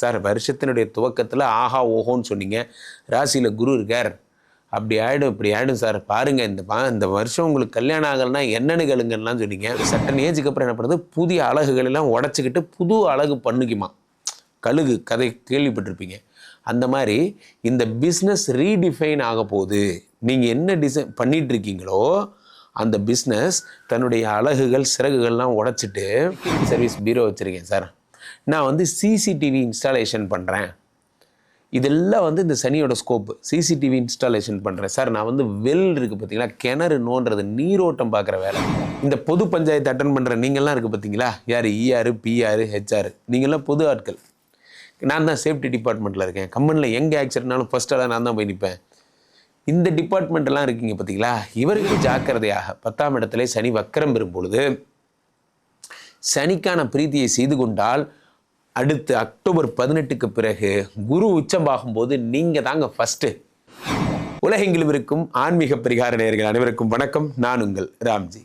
Sir வருஷத்தினுடைய துவக்கத்தில் ஆஹா ஓஹோன்னு சொன்னீங்க. ராசியில் குரு இருக்கார். அப்படி ஆகிடும் இப்படி ஆகிடும் சார். பாருங்கள் இந்த பா இந்த வருஷம் உங்களுக்கு கல்யாணம் ஆகலைன்னா என்னென்னு கேளுங்கலாம் சொன்னீங்க. சட்டன் ஏஜுக்கு அப்புறம் என்ன பண்ணுறது புதிய அழகுகளெல்லாம் உடச்சிக்கிட்டு புது அழகு பண்ணுக்குமா? கழுகு கதை கேள்விப்பட்டிருப்பீங்க. அந்த மாதிரி இந்த பிஸ்னஸ் ரீடிஃபைன் ஆக போகுது. நீங்கள் என்ன டிசைன் பண்ணிகிட்ருக்கீங்களோ அந்த பிஸ்னஸ் தன்னுடைய அழகுகள் சிறகுகள்லாம் உடைச்சிட்டு சர்வீஸ் பீரோ வச்சுருக்கேன் சார். நான் வந்து சிசிடிவி இன்ஸ்டாலேஷன் பண்ணுறேன் இதெல்லாம் வந்து இந்த சனியோட ஸ்கோப்பு சிசிடிவி இன்ஸ்டாலேஷன் பண்ணுறேன் சார் நான் வந்து வெல் இருக்குது பார்த்தீங்களா கிணறு நோன்றது நீரோட்டம் பார்க்குற வேலை. இந்த பொது பஞ்சாயத்து அட்டன் பண்ணுற நீங்கள்லாம் இருக்குது பார்த்தீங்களா யார் இஆர் பிஆர் ஹெச்ஆர் நீங்கள்லாம் பொது ஆட்கள். நான் தான் சேஃப்டி டிபார்ட்மெண்ட்டில் இருக்கேன். கம்பெனியில் எங்கே ஆக்சிடென்ட்னாலும் ஃபஸ்ட்டாக நான் தான் போய் நிற்பேன் இந்த டிபார்ட்மெண்ட் எல்லாம் இருக்கீங்க பார்த்தீங்களா இவர்கள் ஜாக்கிரதையாக பத்தாம் இடத்துல சனி வக்கரம் பெறும் பொழுது சனிக்கான பிரீத்தியை செய்து கொண்டால் அடுத்து அக்டோபர் பதினெட்டுக்கு பிறகு குரு உச்சமாகும் போது நீங்கள் தாங்க ஃபஸ்ட்டு உலகெங்கிலும் இருக்கும் ஆன்மீக பரிகார நேர்கள் அனைவருக்கும் வணக்கம். நான் உங்கள் ராம்ஜி.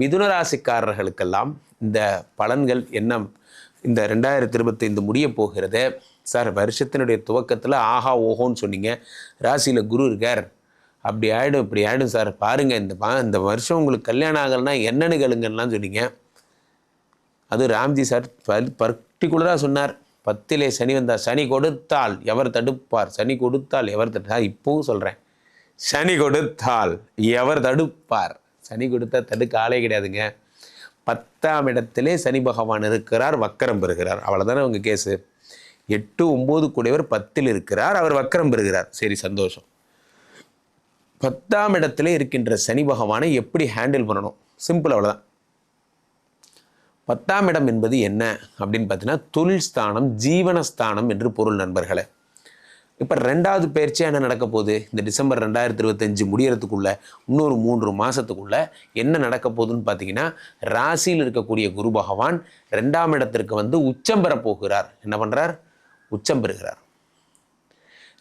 மிதுன ராசிக்காரர்களுக்கெல்லாம் இந்த பலன்கள் என்ன இந்த ரெண்டாயிரத்தி இருபத்தைந்து முடிய போகிறது. சார் வருஷத்தினுடைய துவக்கத்தில் ஆஹா ஓஹோன்னு சொன்னீங்க. ராசியில் குரு இருக்கார். அப்படி ஆகிடும் இப்படி ஆகிடும் சார். பாருங்கள் இந்த பா இந்த வருஷம் உங்களுக்கு கல்யாணம் ஆகலைன்னா என்னன்னு கேளுங்கலாம் சொன்னீங்க. அது ராம்ஜி சார் பர்டிகுலராக சொன்னார். பத்திலே சனி வந்தார். சனி கொடுத்தால் எவர் தடுப்பார்? சனி கொடுத்தால் எவர் தடுப்பார் இப்போவும் சொல்கிறேன் சனி கொடுத்தால் எவர் தடுப்பார்? சனி கொடுத்தா தடுக்க ஆளே கிடையாதுங்க. பத்தாம் இடத்திலே சனி பகவான் இருக்கிறார் வக்கரம் பெறுகிறார். அவ்வளோதானே அவங்க கேஸு? எட்டு ஒம்பது கூடியவர் பத்தில் இருக்கிறார் அவர் வக்கரம் பெறுகிறார். சரி சந்தோஷம். பத்தாம் இடத்துல இருக்கின்ற சனி பகவானை எப்படி ஹேண்டில் பண்ணணும்? சிம்பிள் அவ்வளோதான் பத்தாம் இடம் என்பது என்ன அப்படின்னு பார்த்தீங்கன்னா தொழில் ஸ்தானம் ஜீவனஸ்தானம் என்று பொருள் நண்பர்களே. இப்போ ரெண்டாவது பயிற்சியாக என்ன நடக்க போகுது? இந்த டிசம்பர் ரெண்டாயிரத்தி இருபத்தஞ்சு முடியறதுக்குள்ள இன்னொரு மூன்று மாதத்துக்குள்ள என்ன நடக்க போகுதுன்னு பார்த்தீங்கன்னா ராசியில் இருக்கக்கூடிய குரு பகவான் ரெண்டாம் இடத்திற்கு வந்து உச்சம் பெற போகிறார். என்ன பண்ணுறார் உச்சம் பெறுகிறார்.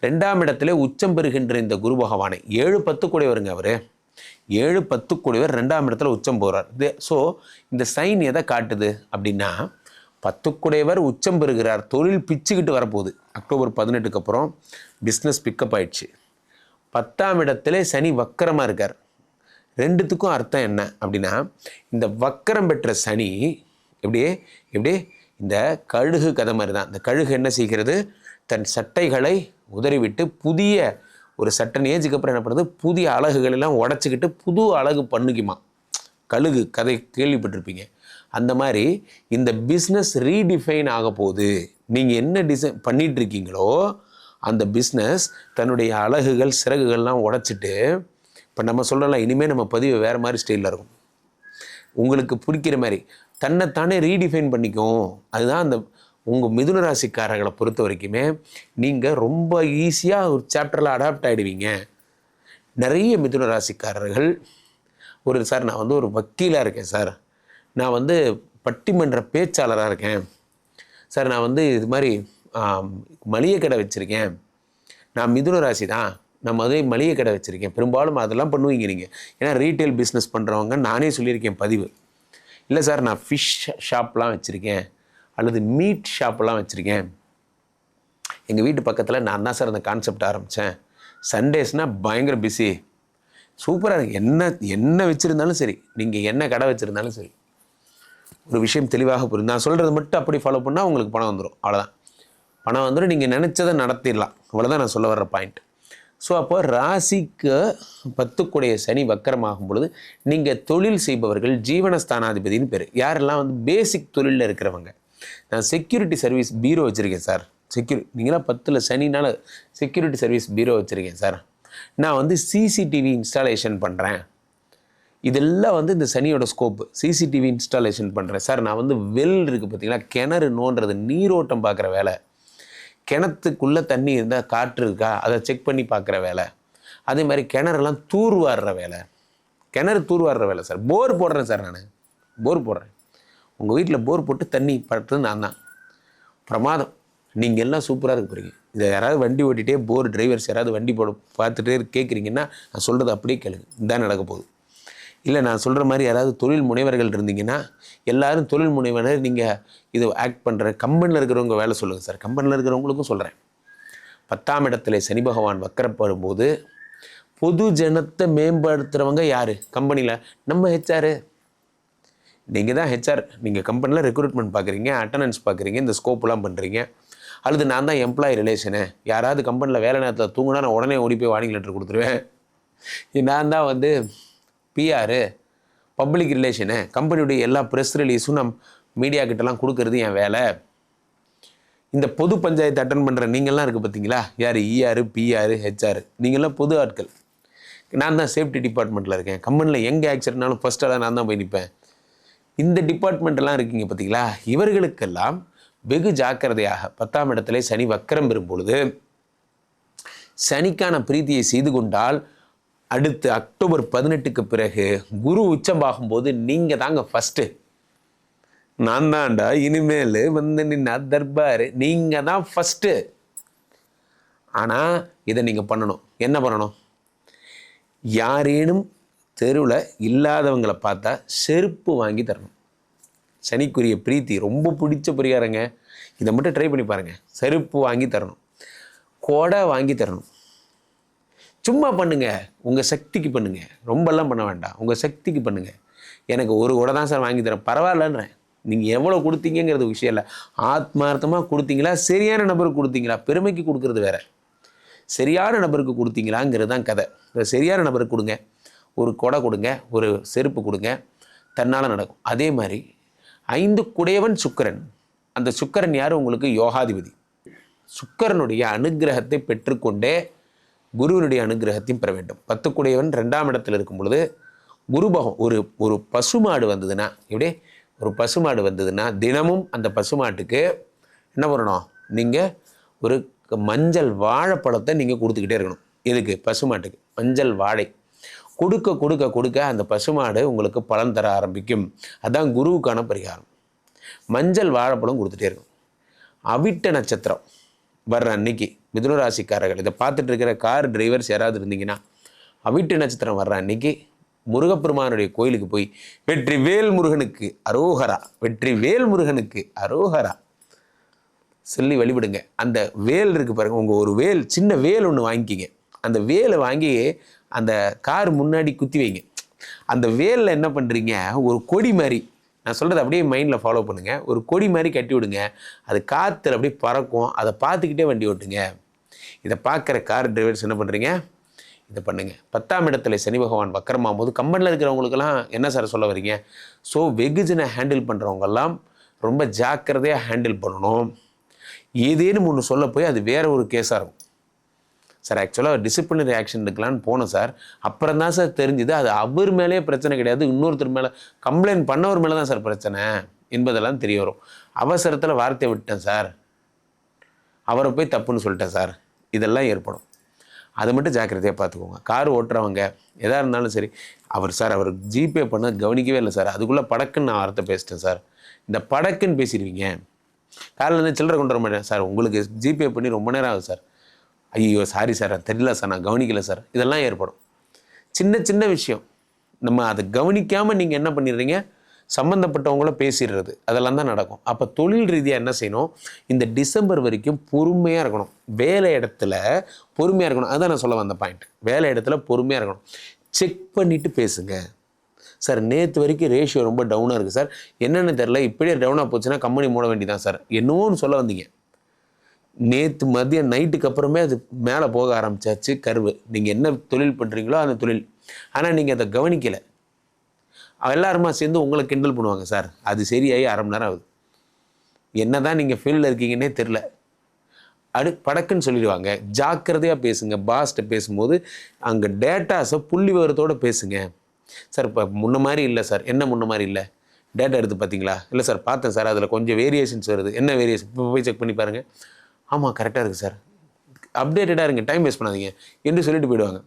ரெண்டாம் இடத்துல உச்சம் பெறுகின்ற இந்த குரு பகவானை ஏழு பத்து கூடியவருங்க அவர். ஏழு பத்து கூடியவர் ரெண்டாம் இடத்துல உச்சம் போகிறார் இது ஸோ இந்த சைன் எதை காட்டுது அப்படின்னா பத்துக்குடையவர் உச்சம் பெறுகிறார். தொழில் பிச்சுக்கிட்டு வரப்போகுது. அக்டோபர் பதினெட்டுக்கு அப்புறம் பிஸ்னஸ் பிக்கப் ஆயிடுச்சு. பத்தாம் இடத்துல சனி வக்கரமாக இருக்கார். ரெண்டுத்துக்கும் அர்த்தம் என்ன அப்படின்னா இந்த வக்கரம் பெற்ற சனி எப்படியே எப்படி இந்த கழுகு கதை மாதிரி தான் இந்த கழுகு என்ன செய்கிறது? தன் சட்டைகளை உதறிவிட்டு புதிய ஒரு சட்டன் ஏஜுக்கு அப்புறம் என்ன பண்ணுறது புதிய அழகுகள் எல்லாம் உடச்சிக்கிட்டு புது அழகு பண்ணுக்குமா கழுகு கதை கேள்விப்பட்டிருப்பீங்க. அந்த மாதிரி இந்த பிஸ்னஸ் ரீடிஃபைன் ஆக போகுது நீங்கள் என்ன டிசைன் பண்ணிகிட்ருக்கீங்களோ அந்த பிஸ்னஸ் தன்னுடைய அழகுகள் சிறகுகள்லாம் உடச்சிட்டு இப்போ நம்ம சொல்லலாம் இனிமேல் நம்ம பதிவு வேறு மாதிரி ஸ்டைலில் இருக்கும். உங்களுக்கு பிடிக்கிற மாதிரி தன்னைத்தானே ரீடிஃபைன் பண்ணிக்கும். அதுதான் அந்த உங்கள் மிதுன ராசிக்காரர்களை பொறுத்த வரைக்குமே நீங்கள் ரொம்ப ஈஸியாக ஒரு சாப்டரில் அடாப்ட் ஆகிடுவீங்க நிறைய மிதுன ராசிக்காரர்கள் ஒரு சார் நான் வந்து ஒரு வக்கீலாக இருக்கேன் சார். நான் வந்து பட்டிமன்ற பேச்சாளராக இருக்கேன். சார் நான் வந்து இது மாதிரி மளிகை கடை வச்சுருக்கேன். நான் மிதுன ராசி தான். நான் மதுரை மளிகை கடை வச்சுருக்கேன். பெரும்பாலும் அதெல்லாம் பண்ணுவீங்க நீங்கள் ஏன்னா ரீட்டைல் பிஸ்னஸ் பண்ணுறவங்க நானே சொல்லியிருக்கேன் பதிவு. இல்லை சார் நான் ஃபிஷ் ஷாப்லாம் வச்சுருக்கேன். அல்லது மீட் ஷாப்லாம் வச்சுருக்கேன். எங்கள் வீட்டு பக்கத்தில் நான் தான் சார் அந்த கான்செப்ட் ஆரம்பித்தேன் சண்டேஸ்னால் பயங்கர பிஸி சூப்பராக இருக்குது என்ன என்ன வச்சுருந்தாலும் சரி. நீங்கள் என்ன கடை வச்சுருந்தாலும் சரி. ஒரு விஷயம் தெளிவாக புரியும் நான் சொல்கிறது மட்டும் அப்படி ஃபாலோ பண்ணால் உங்களுக்கு பணம் வந்துடும் அவ்வளோதான் பணம் வந்துடும் நீங்கள் நினச்சதை நடத்திடலாம். அவ்வளோதான் நான் சொல்ல வர்ற பாயிண்ட் ஸோ அப்போ ராசிக்கு பத்துக்குடைய சனி வக்கரமாகும் பொழுது நீங்கள் தொழில் செய்பவர்கள் ஜீவனஸ்தானாதிபதினு பேர். யாரெல்லாம் வந்து பேசிக் தொழிலில் இருக்கிறவங்க நான் செக்யூரிட்டி சர்வீஸ் பீரோ வச்சுருக்கேன் சார் செக்யூரி நீங்களாம் பத்தில் சனினால் செக்யூரிட்டி சர்வீஸ் பீரோ வச்சுருக்கேன் சார் நான் வந்து சிசிடிவி இன்ஸ்டாலேஷன் பண்ணுறேன் இதெல்லாம் வந்து இந்த சனியோட ஸ்கோப்பு சிசிடிவி இன்ஸ்டாலேஷன் பண்ணுறேன் சார் நான் வந்து வெல் இருக்குது பார்த்தீங்களா கிணறு நோன்றது நீரோட்டம் பார்க்குற வேலை. கிணத்துக்குள்ளே தண்ணி இருந்தால் காற்று இருக்கா? அதை செக் பண்ணி பார்க்குற வேலை. அதே மாதிரி கிணறுலாம் தூர்வாடுற வேலை. கிணறு தூர்வாடுற வேலை சார் போர் போடுறேன் சார் நான். போர் போடுறேன். உங்கள் வீட்டில் போர் போட்டு தண்ணி பட்டுறது நான் தான். பிரமாதம். நீங்கள் எல்லாம் சூப்பராக இருக்க போகிறீங்க இதை யாராவது வண்டி ஓட்டிகிட்டே போர் டிரைவர்ஸ் யாராவது வண்டி போட பார்த்துட்டே கேட்குறீங்கன்னா நான் சொல்கிறது அப்படியே கேளுங்க. இதான் நடக்க போகுது. இல்லை நான் சொல்கிற மாதிரி யாராவது தொழில் முனைவர்கள் இருந்தீங்கன்னா எல்லாரும் தொழில் முனைவர் நீங்கள் இது ஆக்ட் பண்ணுற கம்பெனியில் இருக்கிறவங்க வேலை சொல்லுங்கள் சார். கம்பெனியில் இருக்கிறவங்களுக்கும் சொல்கிறேன் பத்தாம் இடத்துல சனி பகவான் வக்கரப்படும் போது பொது ஜனத்தை மேம்படுத்துகிறவங்க யார்? கம்பெனியில் நம்ம ஹெச்ஆர் நீங்கள் தான் ஹெச்ஆர் நீங்கள் கம்பெனியில் ரெக்ரூட்மெண்ட் பார்க்குறீங்க அட்டண்டன்ஸ் பார்க்குறீங்க இந்த ஸ்கோப்லாம் பண்ணுறீங்க அல்லது நான் தான் எம்ப்ளாயி ரிலேஷனு யாராவது கம்பெனியில் வேலை நேரத்தில் தூங்கினா நான் உடனே ஓடி போய் வார்னிங் லெட்டர் கொடுத்துருவேன். நான் தான் வந்து பிஆர் பப்ளிக் ரிலேஷனு கம்பெனியுடைய எல்லா ப்ரெஸ் ரிலீஸும் நம் மீடியா கிட்டலாம் கொடுக்கறது என் வேலை. இந்த பொது பஞ்சாயத்து அட்டன் பண்ணுற நீங்கள்லாம் இருக்குது பார்த்தீங்களா யார்? இஆர் பிஆர் ஹெச்ஆர் நீங்கள்லாம் பொது ஆட்கள். நான் தான் சேஃப்டி டிபார்ட்மெண்ட்டில் இருக்கேன். கம்பெனியில் எங்கே ஆக்சிடென்ட்னாலும் ஃபஸ்ட்டாக நான் தான் போய் நிற்பேன் இந்த டிபார்ட்மெண்ட்டெல்லாம் இருக்கீங்க பார்த்தீங்களா இவர்களுக்கெல்லாம் வெகு ஜாக்கிரதையாக பத்தாம் இடத்துல சனி வக்கரம் பெறும் பொழுது சனிக்கான பிரீத்தியை செய்து கொண்டால் அடுத்து அக்டோபர் பதினெட்டுக்கு பிறகு குரு உச்சமாகும் போது நீங்கள் தாங்க ஃபஸ்ட்டு நான் தான்டா இனிமேல் வந்து நின்ன தர்பார். நீங்கள் தான் ஃபஸ்ட்டு ஆனால் இதை நீங்கள் பண்ணணும். என்ன பண்ணணும்? யாரேனும் தெருவில் இல்லாதவங்களை பார்த்தா செருப்பு வாங்கி தரணும். சனிக்குரிய பிரீத்தி ரொம்ப பிடிச்ச பரிகாரங்க. இதை மட்டும் ட்ரை பண்ணி பாருங்கள் செருப்பு வாங்கி தரணும். கொடை வாங்கி தரணும். சும்மா பண்ணுங்கள் உங்கள் சக்திக்கு பண்ணுங்கள் ரொம்பலாம் பண்ண வேண்டாம். உங்கள் சக்திக்கு பண்ணுங்கள் எனக்கு ஒரு கொடை தான் சார் வாங்கி தரேன். பரவாயில்லன்றேன். நீங்கள் எவ்வளோ கொடுத்தீங்கிறது விஷயம் இல்லை. ஆத்மார்த்தமாக கொடுத்தீங்களா? சரியான நபருக்கு கொடுத்தீங்களா? பெருமைக்கு கொடுக்குறது வேறு. சரியான நபருக்கு கொடுத்தீங்களாங்கிறது தான் கதை. சரியான நபருக்கு கொடுங்க. ஒரு கொடை கொடுங்க ஒரு செருப்பு கொடுங்க தன்னால் நடக்கும். அதே மாதிரி ஐந்து குடையவன் சுக்கிரன். அந்த சுக்கரன் யார்? உங்களுக்கு யோகாதிபதி. சுக்கரனுடைய அனுக்கிரகத்தை பெற்றுக்கொண்டே குருவினுடைய அனுகிரகத்தையும் பெற வேண்டும். பத்து குடையவன் ரெண்டாம் இடத்துல இருக்கும் பொழுது குருபகம் ஒரு ஒரு பசுமாடு வந்ததுன்னா இப்படி ஒரு பசுமாடு வந்ததுன்னா தினமும் அந்த பசுமாட்டுக்கு என்ன பண்ணணும்? நீங்கள் ஒரு மஞ்சள் வாழைப்பழத்தை நீங்கள் கொடுத்துக்கிட்டே இருக்கணும். எதுக்கு? பசுமாட்டுக்கு. மஞ்சள் வாழை. கொடுக்க கொடுக்க கொடுக்க அந்த பசுமாடு உங்களுக்கு பலன் தர ஆரம்பிக்கும். அதுதான் குருவுக்கான பரிகாரம். மஞ்சள் வாழைப்பழம் கொடுத்துட்டே இருக்கும் அவிட்ட நட்சத்திரம் வர்ற அன்னைக்கு மிதுனராசிக்காரர்கள் இதை பார்த்துட்டு இருக்கிற கார் டிரைவர்ஸ் யாராவது இருந்தீங்கன்னா அவிட்ட நட்சத்திரம் வர்ற அன்னைக்கு முருகப்பெருமானுடைய கோயிலுக்கு போய் வெற்றி வேல் முருகனுக்கு அரோகரா வெற்றி வேல் முருகனுக்கு அரோகரா சொல்லி வழிபடுங்க. அந்த வேல் இருக்கு பாருங்க உங்கள் ஒரு வேல் சின்ன வேல் ஒன்று வாங்கிக்கிங்க. அந்த வேலை வாங்கி அந்த கார் முன்னாடி குத்தி வைங்க. அந்த வேலில் என்ன பண்ணுறீங்க ஒரு கொடி மாதிரி நான் சொல்கிறது அப்படியே மைண்டில் ஃபாலோ பண்ணுங்கள் ஒரு கொடி மாதிரி கட்டி விடுங்க. அது காற்றுல அப்படியே பறக்கும். அதை பார்த்துக்கிட்டே வண்டி ஓட்டுங்க. இதை பார்க்குற கார் டிரைவர்ஸ் என்ன பண்ணுறீங்க இதை பண்ணுங்கள் பத்தாம் இடத்துல சனி பகவான் வக்கரமாகும் போது கம்பெனியில் இருக்கிறவங்களுக்கெல்லாம் என்ன சார் சொல்ல வரீங்க ஸோ வெகுஜனை ஹேண்டில் பண்ணுறவங்கெல்லாம் ரொம்ப ஜாக்கிரதையாக ஹேண்டில் பண்ணணும். ஏதேனும் ஒன்று சொல்ல போய் அது வேற ஒரு கேஸாக இருக்கும். சார் ஆக்சுவலாக டிசிப்ளினரி ஆக்ஷன் எடுக்கலான்னு போனோம் சார். அப்புறம் தான் சார் தெரிஞ்சுது அது அவர் மேலேயே பிரச்சனை கிடையாது இன்னொருத்தர் மேலே கம்ப்ளைண்ட் பண்ணவர் மேலே தான் சார் பிரச்சனை என்பதெல்லாம் தெரிய வரும். அவசரத்தில் வார்த்தை விட்டேன் சார். அவரை போய் தப்புன்னு சொல்லிட்டேன் சார். இதெல்லாம் ஏற்படும். அது மட்டும் ஜாக்கிரதையாக பார்த்துக்கோங்க. கார் ஓட்டுறவங்க எதாக இருந்தாலும் சரி அவர் சார் அவர் ஜிபே பண்ண கவனிக்கவே இல்லை சார். அதுக்குள்ளே படக்குன்னு நான் வார்த்தை பேசிட்டேன் சார். இந்த படக்குன்னு பேசிடுவீங்க காலையில் இருந்து சில்லறை கொண்டு வர மாட்டேன் சார். உங்களுக்கு ஜிபே பண்ணி ரொம்ப நேரம் ஆகுது சார். ஐயோ சாரி சார் தெரியல சார் நான் கவனிக்கல சார் இதெல்லாம் ஏற்படும். சின்ன சின்ன விஷயம். நம்ம அதை கவனிக்காமல் நீங்கள் என்ன பண்ணிடுறீங்க? சம்மந்தப்பட்டவங்கள பேசிடுறது. அதெல்லாம் தான் நடக்கும். அப்போ தொழில் ரீதியாக என்ன செய்யணும்? இந்த டிசம்பர் வரைக்கும் பொறுமையாக இருக்கணும். வேலை இடத்துல பொறுமையாக இருக்கணும். அதான் நான் சொல்ல வந்த பாயிண்ட் வேலை இடத்துல பொறுமையாக இருக்கணும். செக் பண்ணிவிட்டு பேசுங்க. சார் நேற்று வரைக்கும் ரேஷியோ ரொம்ப டவுனாக இருக்குது சார் என்னென்னு தெரில இப்படியே டவுனாக போச்சுன்னா கம்பெனி மூட வேண்டியதான் சார் என்னவோன்னு சொல்ல வந்தீங்க. நேற்று மதியம் நைட்டுக்கு அப்புறமே அது மேலே போக ஆரம்பிச்சாச்சு கருவு. நீங்கள் என்ன தொழில் பண்ணுறீங்களோ அந்த தொழில். ஆனால் நீங்கள் அதை கவனிக்கலை. எல்லாருமா சேர்ந்து உங்களை கிண்டல் பண்ணுவாங்க சார் அது சரியாகி அரை மணி நேரம் ஆகுது. என்ன தான் நீங்கள் ஃபீல்டில் இருக்கீங்கன்னே தெரில அடு படக்குன்னு சொல்லிடுவாங்க ஜாக்கிரதையாக பேசுங்க பாஸ்ட்டை பேசும்போது அங்கே டேட்டாஸை புள்ளி விவரத்தோடு பேசுங்க. சார் இப்போ முன்ன மாதிரி இல்லை சார். என்ன முன்ன மாதிரி இல்லை? டேட்டா எடுத்து பார்த்தீங்களா? இல்லை சார் பார்த்தேன் சார். அதில் கொஞ்சம் வேரியேஷன்ஸ் வருது. என்ன வேரியேஷன் இப்போ போய் செக் பண்ணி பாருங்கள் ஆமாம் கரெக்டாக இருக்குது சார் அப்டேட்டடாக இருங்க டைம் வேஸ்ட் பண்ணாதீங்க. என்று சொல்லிட்டு போயிடுவாங்க.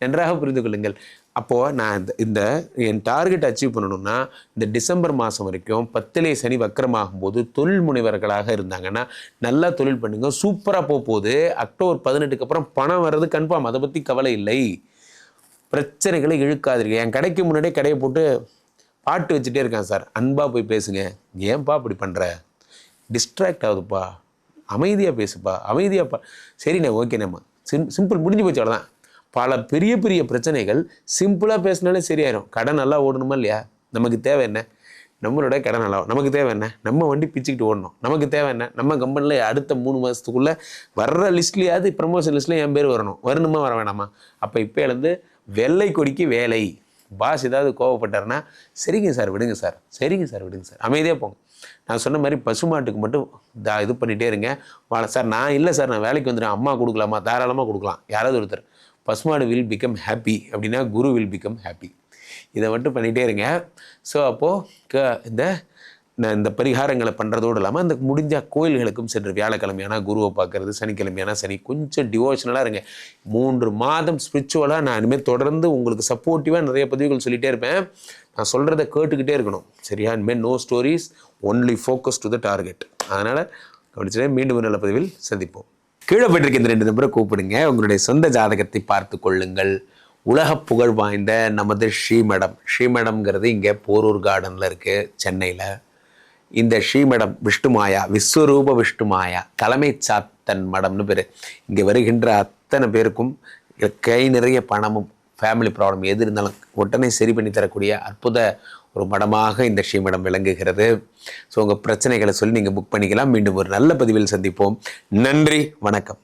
நன்றாக புரிந்து கொள்ளுங்கள். அப்போது நான் இந்த இந்த என் டார்கெட் அச்சீவ் பண்ணணும்னா இந்த டிசம்பர் மாதம் வரைக்கும் பத்திலே சனி வக்கரமாகும் போது தொழில் முனைவர்களாக இருந்தாங்கன்னா நல்லா தொழில் பண்ணுங்க. சூப்பராக போக போகுது. அக்டோபர் பதினெட்டுக்கு அப்புறம் பணம் வர்றது கன்ஃபார்ம் அதை பற்றி கவலை இல்லை. பிரச்சனைகளை இழுக்காதீர்கள் என் கடைக்கு முன்னாடியே கடையை போட்டு பாட்டு வச்சுட்டே இருக்கேன் சார் அன்பாக போய் பேசுங்க. ஏன்பா இப்படி பண்ணுற டிஸ்ட்ராக்ட் ஆகுதுப்பா. அமைதியாக பேசுப்பா அமைதியாப்பா சரிண்ணே ஓகேண்ணேம்மா சிம் சிம்பிள் முடிஞ்சு போச்சு அவ்வளோதான் பல பெரிய பெரிய பிரச்சனைகள் சிம்பிளாக பேசினாலே சரியாயிரும். கடை நல்லா ஓடணுமா இல்லையா? நமக்கு தேவை என்ன? நம்மளோட கடன் நல்லா நமக்கு தேவை என்ன? நம்ம வண்டி பிச்சுக்கிட்டு ஓடணும். நமக்கு தேவை என்ன? நம்ம கம்பெனியில் அடுத்த மூணு மாதத்துக்குள்ளே வர்ற லிஸ்ட்லேயாவது ப்ரமோஷன் லிஸ்ட்டில் என் பேர் வரணும். வரணுமா வர வேணாமா? அப்போ இப்போ எழுந்து வெள்ளை கொடிக்கு வேலை. பாஸ் ஏதாவது கோவப்பட்டாருன்னா சரிங்க சார் விடுங்க சார் சரிங்க சார் விடுங்க சார் அமைதியாக போங்க. நான் சொன்ன மாதிரி பசுமாட்டுக்கு மட்டும் தா இது பண்ணிகிட்டே இருங்க. வாழ சார் நான் இல்லை சார் நான் வேலைக்கு வந்துடுறேன் அம்மா கொடுக்கலாமா? தாராளமாக கொடுக்கலாம். யாராவது ஒருத்தர் பசுமாடு வில் பிகம் ஹாப்பி அப்படின்னா குரு வில் பிகம் ஹாப்பி இதை மட்டும் பண்ணிகிட்டே இருங்க. ஸோ அப்போது க இந்த இந்த பரிகாரங்களை பண்ணுறதோடு இல்லாமல் அந்த முடிஞ்ச கோயில்களுக்கும் சென்று வியாழக்கிழமையானா குருவை பார்க்குறது சனிக்கிழமையானா சனி கொஞ்சம் டிவோஷனலாக இருங்க. மூன்று மாதம் ஸ்பிரிச்சுவலாக நான் இனிமேல் தொடர்ந்து உங்களுக்கு சப்போர்ட்டிவாக நிறைய பதிவுகள் சொல்லிகிட்டே இருப்பேன். நான் சொல்கிறத கேட்டுக்கிட்டே இருக்கணும். சரியா? இனிமேல் no stories only focus to the target அதனால் கவனிச்சுட்டே மீண்டும் நல்ல பதிவில் சந்திப்போம். கீழே போயிட்டு இந்த ரெண்டு நம்பரை கூப்பிடுங்க. உங்களுடைய சொந்த ஜாதகத்தை பார்த்து கொள்ளுங்கள். உலக புகழ் வாய்ந்த நமது ஸ்ரீமடம். ஸ்ரீமடம்ங்கிறது இங்கே போரூர் கார்டனில் இருக்குது சென்னையில். இந்த ஸ்ரீமடம் விஷ்ணுமாயா விஸ்வரூப விஷ்ணுமாயா தலைமை சாத்தன் மடம்னு பேர். இங்கே வருகின்ற அத்தனை பேருக்கும் கை நிறைய பணமும் ஃபேமிலி ப்ராப்ளம் எது இருந்தாலும் உடனே சரி பண்ணி தரக்கூடிய அற்புத ஒரு மடமாக இந்த ஸ்ரீமடம் விளங்குகிறது. ஸோ உங்கள் பிரச்சனைகளை சொல்லி நீங்கள் புக் பண்ணிக்கலாம். மீண்டும் ஒரு நல்ல பதிவில் சந்திப்போம். நன்றி வணக்கம்.